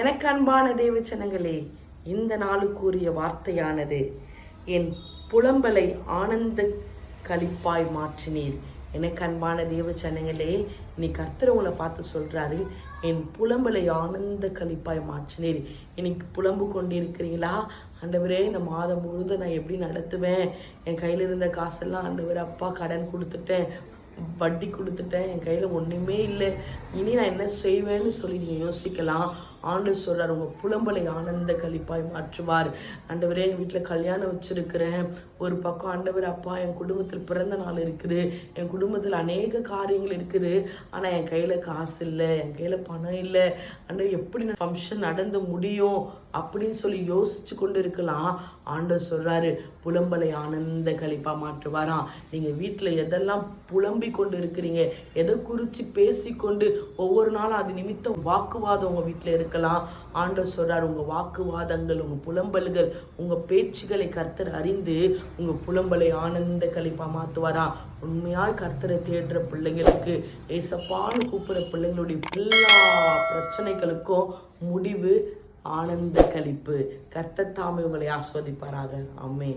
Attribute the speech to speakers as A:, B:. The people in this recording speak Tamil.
A: எனக்கு அன்பான தேவச்சனங்களே இந்த நாளுக்குரிய வார்த்தையானது என் புலம்பலை ஆனந்த கழிப்பாய் மாற்றினீர். எனக்கு அன்பான தேவச்சனங்களே இன்னைக்கு கர்த்தர் உங்களை பார்த்து சொல்றாரு என் புலம்பலை ஆனந்த கழிப்பாய் மாற்றினீர். இன்னைக்கு புலம்பு கொண்டிருக்கிறீங்களா? ஆண்டவரே இந்த மாதம் முழுதும் நான் எப்படி நடத்துவேன்? என் கையில் இருந்த காசெல்லாம் ஆண்டவர் அப்பா கடன் கொடுத்துட்டேன் வட்டி கொடுத்துட்டேன் என் கையில் ஒன்றுமே இல்லை. இனி நான் என்ன செய்வேன்னு சொல்லி நீங்கள் யோசிக்கலாம். ஆண்டு சொல்கிறார் உங்கள் புலம்பலை ஆனந்த கழிப்பாய் மாற்றுவார். ஆண்டவரே எங்கள் வீட்டில் கல்யாணம் வச்சுருக்கிறேன். ஒரு பக்கம் ஆண்டவர் அப்பா என் குடும்பத்தில் பிறந்த நாள் இருக்குது. என் குடும்பத்தில் அநேக காரியங்கள் இருக்குது. ஆனால் என் கையில் காசு இல்லை. என் கையில் பணம் இல்லை. ஆண்டவர் எப்படி ஃபங்க்ஷன் நடந்து முடியும்? அப்படின்னு சொல்லி யோசிச்சு கொண்டு இருக்கலாம் ஆண்டவர் சொல்கிறாரு புலம்பலை ஆனந்த கழிப்பாக மாற்றுவாராம் நீங்கள் வீட்டில் எதெல்லாம் புலம்பி கொண்டு இருக்கிறீங்க எதை குறித்து பேசிக்கொண்டு ஒவ்வொரு நாளும் அது நிமித்தம் வாக்குவாதம் உங்கள் வீட்டில் இருக்கு? இருக்கலாம் ஆண்டவர் சொல்கிறார் உங்கள் வாக்குவாதங்கள் உங்கள் புலம்பல்கள் உங்கள் பேச்சுகளை கர்த்தர் அறிந்து உங்கள் புலம்பலை ஆனந்த கழிப்பாக மாற்றுவாராம் உண்மையாய் கர்த்தரை தேடுற பிள்ளைங்களுக்கு ஏசப்பான்னு கூப்பிட்ற பிள்ளைங்களுடைய எல்லா பிரச்சனைகளுக்கும் முடிவு ஆனந்த கழிப்பு கர்த்தத்தாமே உங்களை ஆஸ்வதிப்பாராக. அம்மே